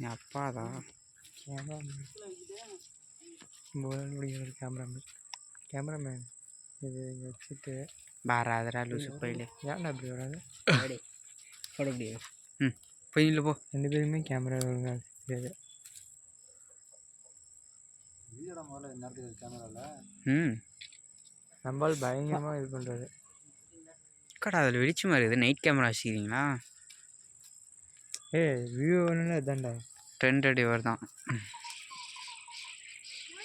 என் அப்பா தான் cameraman cameraman. Cameraman. இது இங்கே வச்சுட்டு. பாராதரா லூசு போயிலே ஏன்டா அப்படி வராது? போட. முடியாது ம் போய் இல்லை போ. ரெண்டு பேருமே கேமரா ஒழுங்காக தெரியாது ம். நம்மளால் பயங்கரமாக இது பண்ணுறது கடா அதில் வெளிச்சமாக இருக்குது? நைட் கேமரா வச்சுக்கிறீங்களா? ஏய் வியூ வேணும்னா இதாண்டா ட்ரெண்ட் அடிவர் தான்